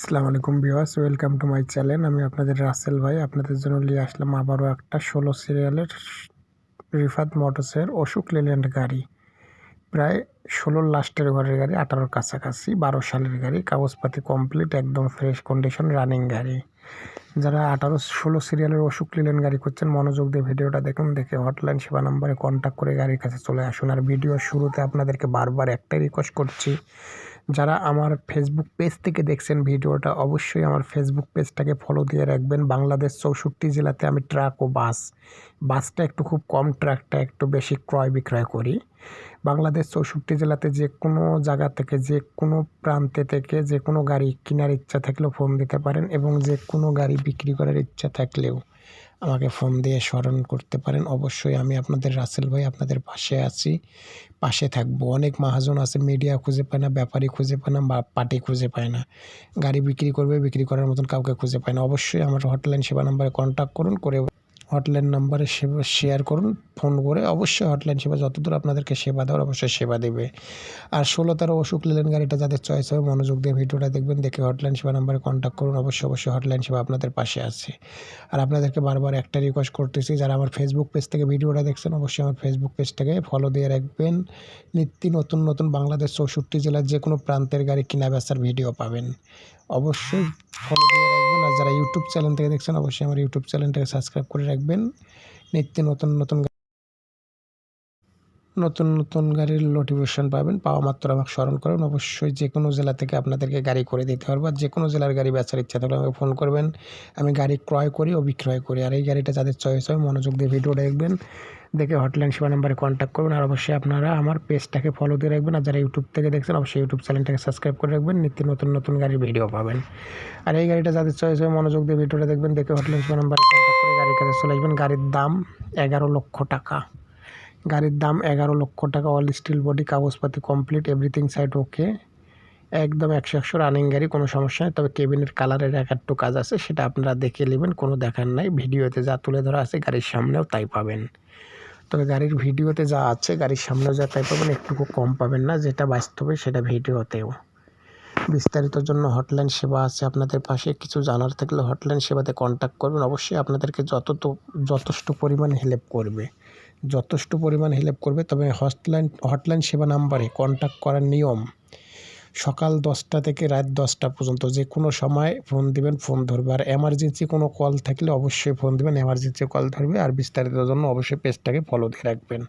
আসসালামু আলাইকুম viewers, welcome to my channel. আমি আপনাদের রাসেল ভাই। আপনাদের জন্য নিয়ে আসলাম আবারও একটা ষোলো সিরিয়ালের রিফাত মোটরসের অশোক লেল্যান্ড গাড়ি। প্রায় ষোলোর লাস্টের ঘরের গাড়ি, আঠারোর কাছাকাছি, বারো সালের গাড়ি, কাগজপাতি কমপ্লিট একদম ফ্রেশ কন্ডিশন রানিং গাড়ি। যারা আঠারো ষোলো সিরিয়ালের অশোক লেল্যান্ড গাড়ি করছেন মনোযোগ দিয়ে ভিডিওটা দেখুন, দেখে হটলাইন সেবা নম্বরে কন্ট্যাক্ট করে গাড়ির কাছে চলে আসুন। আর ভিডিও শুরুতে আপনাদেরকে বারবার একটাই রিকোয়েস্ট করছি যারা আমার ফেসবুক পেজ থেকে দেখছেন ভিডিওটা, অবশ্যই আমার ফেসবুক পেজটাকে ফলো দিয়ে রাখবেন। বাংলাদেশ চৌষট্টি জেলাতে আমি ট্রাক ও বাস বাসটা একটু খুব কম ট্রাকটা একটু বেশি ক্রয় বিক্রয় করি। বাংলাদেশ চৌষট্টি জেলাতে যে কোনো জায়গা থেকে, যে কোনো প্রান্তে থেকে, যে কোনো গাড়ি কেনার ইচ্ছা থাকলেও ফোন দিতে পারেন এবং যে কোনো গাড়ি বিক্রি করার ইচ্ছা থাকলেও। আমাকে ফোন দিয়ে স্মরণ করতে পারেন। অবশ্যই আমি আপনাদের রাসেল ভাই আপনাদের পাশে আছি, পাশে থাকব। অনেক মাহাজন আছে মিডিয়া খুঁজে পায় না, ব্যাপারী খুঁজে পায় না বা পার্টি খুঁজে পায় না। গাড়ি বিক্রি করবে, বিক্রি করার মতন কাউকে খুঁজে পায় না। অবশ্যই আমার হটলাইন সেবা নাম্বারে কন্ট্যাক্ট করুন, করে হটলাইন নাম্বারে সেবা শেয়ার করুন ফোন করে অবশ্যই হটলাইন সেবা যতদূর আপনাদেরকে সেবা দেওয়ার অবশ্যই সেবা দেবে। আর ষোলো তেরো অসুখ লেলেন গাড়িটা যাদের চয়েস হবে মনোযোগ দিয়ে ভিডিওটা দেখবেন, দেখে হটলাইন সেবা নাম্বারে কন্ট্যাক্ট করুন, অবশ্যই অবশ্যই হটলাইন সেবা আপনাদের পাশে আছে। আর আপনাদেরকে বারবার একটা রিকোয়েস্ট করতেছি, যারা আমার ফেসবুক পেজ থেকে ভিডিওটা দেখছেন, অবশ্যই আমার ফেসবুক পেজটাকে ফলো দিয়ে রাখবেন। নিত্য নতুন নতুন বাংলাদেশ চৌষট্টি জেলার যে কোনো প্রান্তের গাড়ি কিনা বেচার ভিডিও পাবেন। অবশ্যই ফলো দিয়ে যারা ইউটিউব চ্যানেল থেকে দেখছেন, অবশ্যই আমার ইউটিউব চ্যানেলটাকে সাবস্ক্রাইব করে রাখবেন। নিত্য নতুন নতুন নতুন নতুন গাড়ির নোটিফিকেশন পাবেন। পাওয়া মাত্র আমাকে স্মরণ করুন অবশ্যই যে কোনো জেলা থেকে আপনাদেরকে গাড়ি করে দিতে পারব। আর যে কোনো জেলার গাড়ি বেচার ইচ্ছা থাকলে আমাকে ফোন করবেন। আমি গাড়ি ক্রয় করি ও বিক্রয় করি। আর এই গাড়িটা যাদের চয়েস হয় মনোযোগ দিয়ে ভিডিও দেখবেন। দেখে হটলাইন সেবা নাম্বারে কন্ট্যাক্ট করবেন। আর অবশ্যই আপনারা আমার পেজটাকে ফলো দিয়ে রাখবেন। আর যারা ইউটিউব থেকে দেখছেন, অবশ্যই ইউটিউব চ্যানেলটাকে সাবস্ক্রাইব করে রাখবেন। নিত্য নতুন নতুন গাড়ির ভিডিও পাবেন। আর এই গাড়িটা যাদের চয়েস হয় মনোযোগ দিয়ে ভিডিওটা দেখবেন। দেখে হটলাইন সেবা নাম্বারে কন্ট্যাক্ট করে গাড়ির কাছে চলে আসবেন। গাড়ির দাম এগারো লক্ষ টাকা। গাড়ির দাম এগারো লক্ষ টাকা অল স্টিল বডি কাগজপাতি কমপ্লিট এভরিথিং সাইড ওকে একদম একশো একশো রানিং গাড়ি, কোনো সমস্যা নেই। তবে কেবিনের কালারের এক একটু কাজ আছে, সেটা আপনারা দেখে নেবেন, কোনো দেখার নাই। ভিডিওতে যা তুলে ধরা আছে গাড়ির সামনেও তাই পাবেন। তবে গাড়ির ভিডিওতে যা আছে, গাড়ির সামনেও যা তাই পাবেন, একটুকু কম পাবেন না, যেটা বাস্তবে সেটা ভিডিওতেও। বিস্তারিত জন্য হটলাইন সেবা আছে আপনাদের পাশে। কিছু জানার থাকলে হটলাইন সেবাতে কন্ট্যাক্ট করবেন। অবশ্যই আপনাদেরকে যত যথেষ্ট পরিমাণ হেল্প করবে। যথেষ্ট পরিমাণ হেল্প করবে। তবে হটলাইন হটলাইন সেবা নাম্বারে কন্ট্যাক্ট করার নিয়ম, সকাল দশটা থেকে রাত দশটা পর্যন্ত যে কোনো সময় ফোন দিবেন ফোন ধরবে। আর এমার্জেন্সি কোনো কল থাকলে অবশ্যই ফোন দেবেন। এমার্জেন্সি কল ধরবে আর বিস্তারিত জন্য অবশ্যই পেজটাকে ফলো দিয়ে রাখবেন।